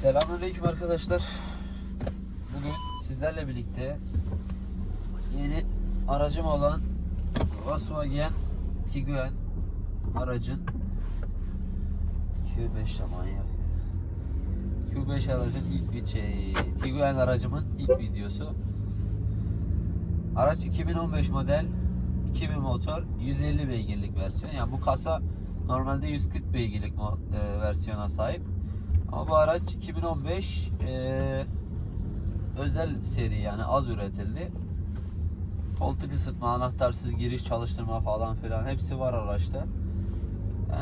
Selamünaleyküm arkadaşlar. Bugün sizlerle birlikte yeni aracım olan Volkswagen Tiguan aracın Q5 de manyak. Q5 aracın ilk bir şey Tiguan aracımın ilk videosu. Araç 2015 model 2000 motor 150 beygirlik versiyon. Yani bu kasa normalde 140 beygirlik e, versiyona sahip. Ama bu araç 2015 e, özel seri yani az üretildi. Koltuk ısıtma, anahtarsız giriş çalıştırma falan filan hepsi var araçta.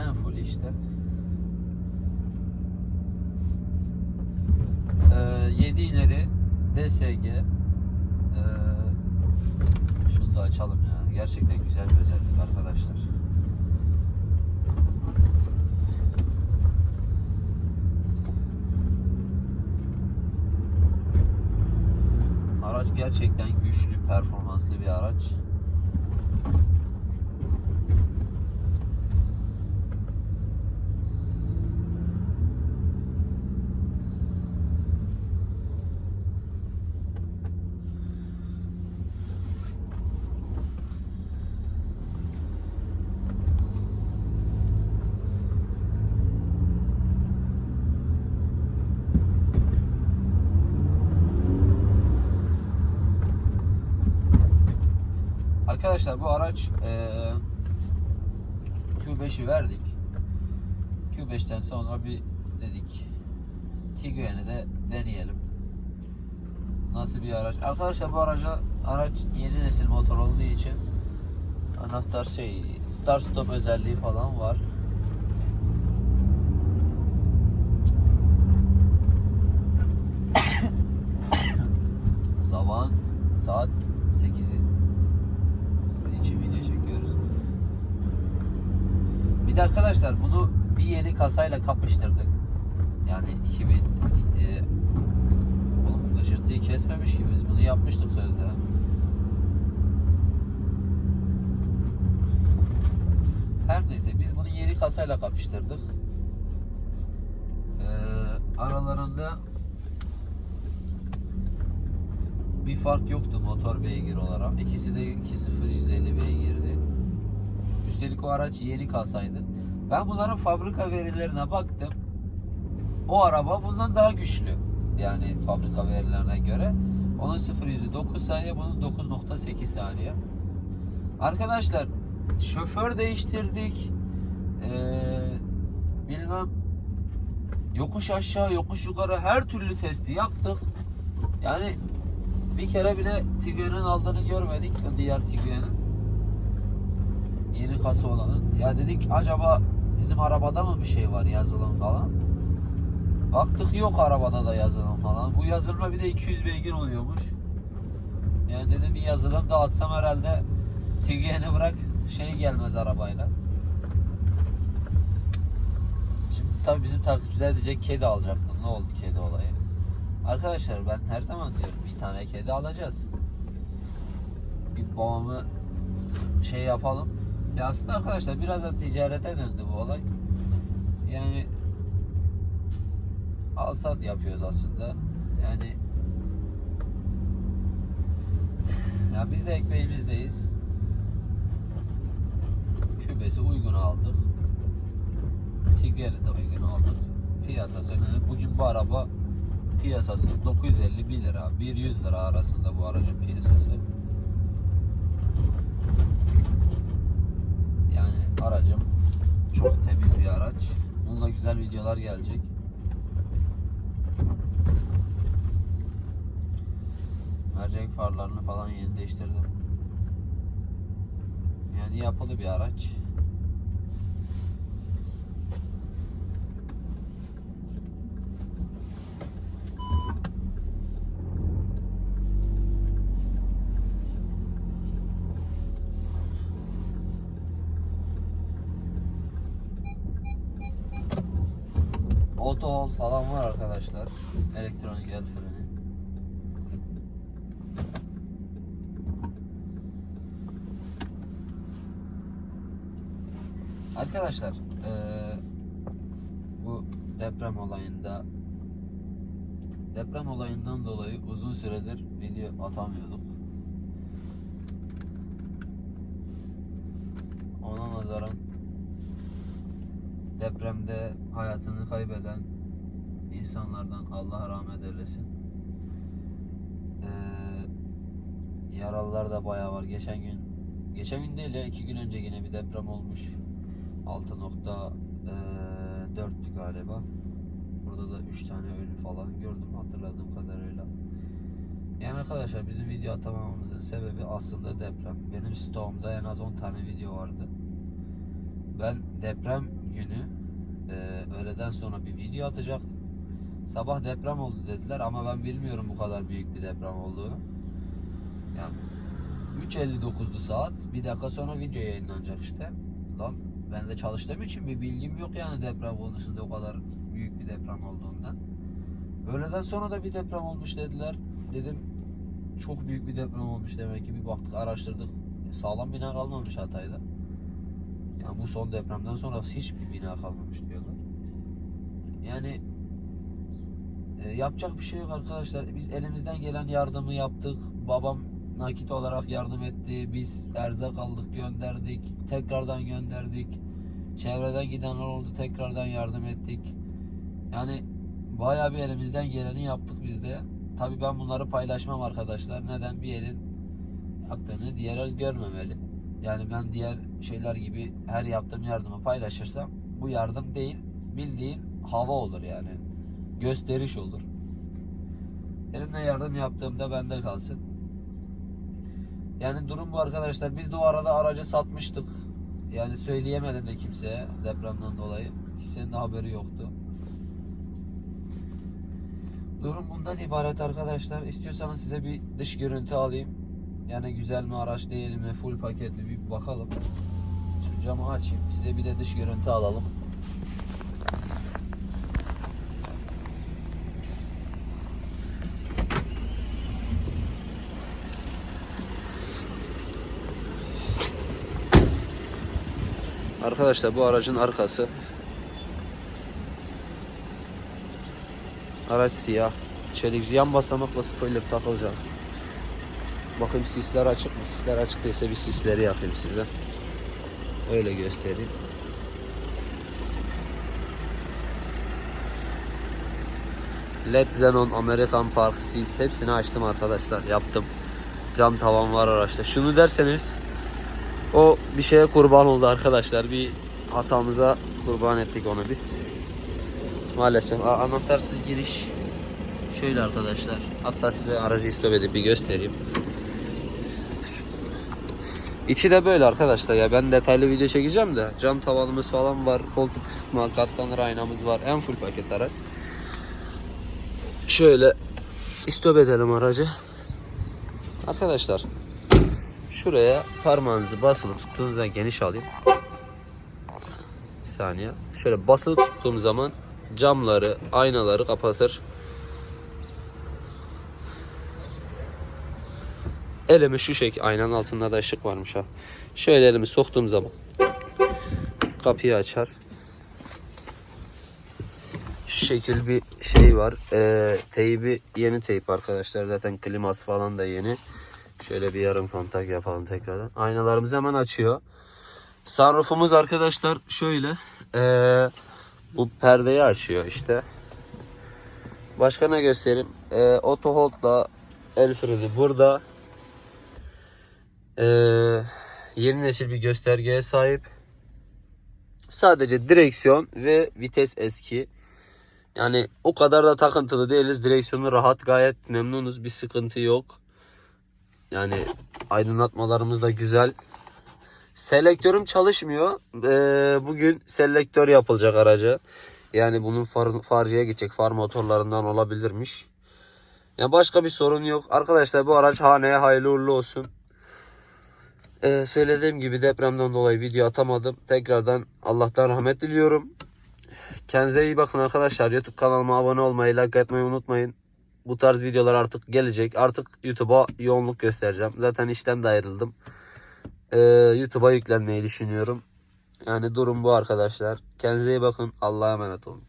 En full işte. E, 7 ileri DSG e, şunu da açalım ya. Gerçekten güzel bir özellik arkadaşlar. Araç gerçekten güçlü, performanslı bir araç. Arkadaşlar bu araç eee Q5'i verdik. Q5'ten sonra bir dedik Tiguan'ı da deneyelim. Nasıl bir araç? Arkadaşlar bu araca araç yeni nesil motor olduğu için anahtar şey start stop özelliği falan var. Sabahın saat 8'i sizin için video çekiyoruz. Bir de arkadaşlar bunu bir yeni kasayla kapıştırdık. Yani 2000 e, oğlum gıcırtıyı kesmemiş gibi biz bunu yapmıştık sözde. Her neyse biz bunu yeni kasayla kapıştırdık. Ee, aralarında bir fark yoktu motor beygir olarak. İkisi de 2.0 150 beygirdi. Üstelik o araç yeni kasaydı. Ben bunların fabrika verilerine baktım. O araba bundan daha güçlü. Yani fabrika verilerine göre. Onun 0 yüzü 9 saniye, bunun 9.8 saniye. Arkadaşlar şoför değiştirdik. Ee, bilmem yokuş aşağı, yokuş yukarı her türlü testi yaptık. Yani bir kere bile Tiguan'ın aldığını görmedik. O diğer Tiguan'ın. Yeni kasa olanın. Ya dedik acaba bizim arabada mı bir şey var yazılım falan. Baktık yok arabada da yazılım falan. Bu yazılma bir de 200 beygir oluyormuş. Yani dedim bir yazılım da atsam herhalde Tiguan'ı bırak şey gelmez arabayla. Şimdi tabii bizim takipçiler diyecek kedi alacaktın. Ne oldu kedi olayı? Arkadaşlar ben her zaman diyorum bir tane kedi alacağız. Bir babamı şey yapalım. Ya aslında arkadaşlar biraz da ticarete döndü bu olay. Yani al sat yapıyoruz aslında. Yani ya biz de ekmeğimizdeyiz. Kübesi uygun aldık. Tigger'i de uygun aldık. Piyasasını bugün bu araba piyasası 950 1 lira 100 lira arasında bu aracın piyasası. Yani aracım çok temiz bir araç. Bununla güzel videolar gelecek. Mercek farlarını falan yeni değiştirdim. Yani yapılı bir araç. Auto hold falan var arkadaşlar. Elektronik el freni. Arkadaşlar eee, bu deprem olayında deprem olayından dolayı uzun süredir video atamıyorduk. Ona nazaran depremde hayatını kaybeden insanlardan Allah rahmet eylesin. Ee, yaralılar da bayağı var. Geçen gün, geçen gün değil ya iki gün önce yine bir deprem olmuş. 6.4'tü galiba. Burada da 3 tane ölü falan gördüm hatırladığım kadarıyla. Yani arkadaşlar bizim video atamamamızın sebebi aslında deprem. Benim stoğumda en az 10 tane video vardı. Ben deprem günü e, öğleden sonra bir video atacaktım. Sabah deprem oldu dediler ama ben bilmiyorum bu kadar büyük bir deprem olduğunu. Yani 3.59'du saat. Bir dakika sonra video yayınlanacak işte. Lan ben de çalıştığım için bir bilgim yok yani deprem konusunda o kadar büyük bir deprem olduğundan. Öğleden sonra da bir deprem olmuş dediler. Dedim çok büyük bir deprem olmuş demek ki bir baktık araştırdık. Sağlam bina kalmamış Hatay'da. Yani bu son depremden sonra hiçbir bina kalmamış diyorlar. Yani e, yapacak bir şey yok arkadaşlar. Biz elimizden gelen yardımı yaptık. Babam nakit olarak yardım etti. Biz erzak aldık, gönderdik. Tekrardan gönderdik. Çevreden gidenler oldu. Tekrardan yardım ettik. Yani bayağı bir elimizden geleni yaptık biz de. Tabii ben bunları paylaşmam arkadaşlar. Neden? Bir elin yaptığını diğer el görmemeli. Yani ben diğer şeyler gibi her yaptığım yardımı paylaşırsam bu yardım değil bildiğin hava olur yani. Gösteriş olur. Elimden yardım yaptığımda bende kalsın. Yani durum bu arkadaşlar. Biz de o arada aracı satmıştık. Yani söyleyemedim de kimseye depremden dolayı. Kimsenin de haberi yoktu. Durum bundan ibaret arkadaşlar. İstiyorsanız size bir dış görüntü alayım. Yani güzel mi araç değil mi full paketli bir bakalım. Şu camı açayım. Size bir de dış görüntü alalım. Arkadaşlar bu aracın arkası. Araç siyah. Çelik yan basamakla spoiler takılacak. Bakayım sisler açık mı? Sisler açık değilse bir sisleri yakayım size. Öyle göstereyim. LED Xenon, American Park, sis hepsini açtım arkadaşlar. Yaptım. Cam tavan var araçta. Şunu derseniz o bir şeye kurban oldu arkadaşlar. Bir hatamıza kurban ettik onu biz. Maalesef anahtarsız giriş şöyle arkadaşlar. Hatta size aracı istop edip bir göstereyim. İçi de böyle arkadaşlar ya. Ben detaylı video çekeceğim de. Cam tavanımız falan var koltuk ısıtma katlanır aynamız var. En full paket araç. Şöyle istop edelim aracı. Arkadaşlar şuraya parmağınızı basılı tuttuğunuzda geniş alayım. Bir saniye. Şöyle basılı tuttuğum zaman camları aynaları kapatır Elimi şu şekil aynanın altında da ışık varmış ha. Şöyle elimi soktuğum zaman kapıyı açar. Şu şekil bir şey var. Ee, teybi yeni teyp arkadaşlar. Zaten kliması falan da yeni. Şöyle bir yarım kontak yapalım tekrardan. Aynalarımız hemen açıyor. Sunroofumuz arkadaşlar şöyle. Ee, bu perdeyi açıyor işte. Başka ne göstereyim? Ee, auto el freni burada. Ee, yeni nesil bir göstergeye sahip. Sadece direksiyon ve vites eski. Yani o kadar da takıntılı değiliz. Direksiyonu rahat gayet memnunuz. Bir sıkıntı yok. Yani aydınlatmalarımız da güzel. Selektörüm çalışmıyor. Ee, bugün selektör yapılacak araca. Yani bunun far, farcıya gidecek. Far motorlarından olabilirmiş. Ya başka bir sorun yok. Arkadaşlar bu araç haneye hayırlı uğurlu olsun. Ee, söylediğim gibi depremden dolayı video atamadım. Tekrardan Allah'tan rahmet diliyorum. Kendinize iyi bakın arkadaşlar. YouTube kanalıma abone olmayı, like etmeyi unutmayın. Bu tarz videolar artık gelecek. Artık YouTube'a yoğunluk göstereceğim. Zaten işten de ayrıldım. Ee, YouTube'a yüklenmeyi düşünüyorum. Yani durum bu arkadaşlar. Kendinize iyi bakın. Allah'a emanet olun.